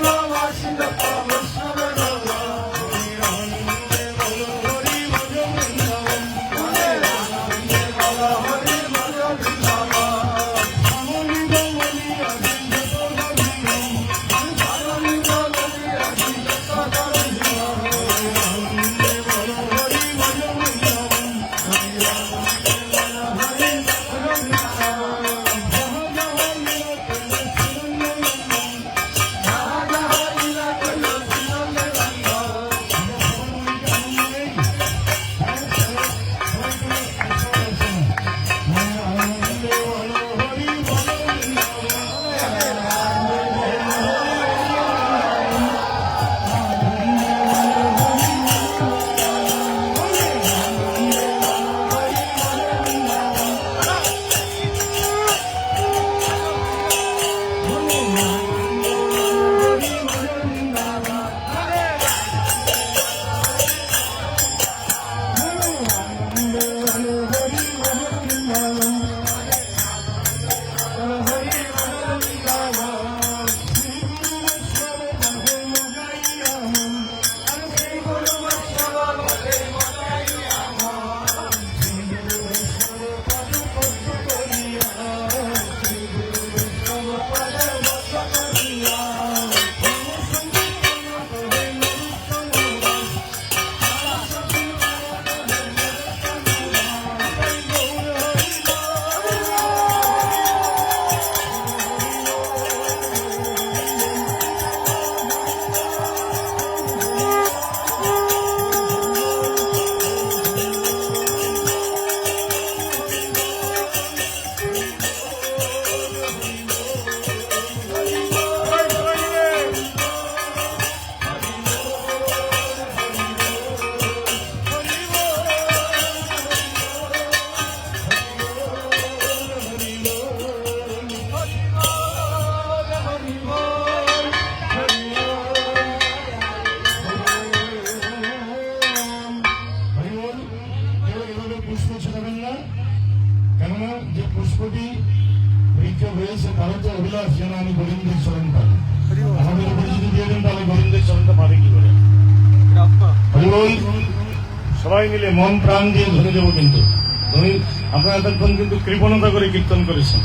Washington. আমি গোবিন্দের স্মরণ পাই আমাদের উপরে যদি দিয়ে দেন তাহলে গোবিন্দের স্মরণটা সবাই মিলে মন প্রাণ দিয়ে ধরে দেবো কিন্তু। তুমি আপনারা এতক্ষণ কিন্তু কৃপণতা করে কীর্তন করেছেন।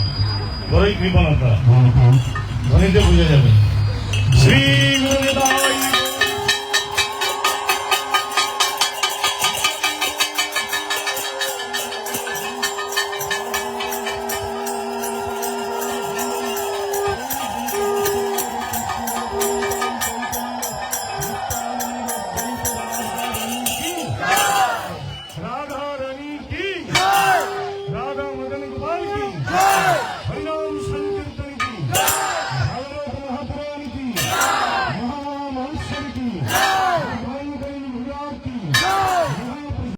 বড়ই কৃপণতা। ধ্বনিতে বুঝে যাবে। শ্রী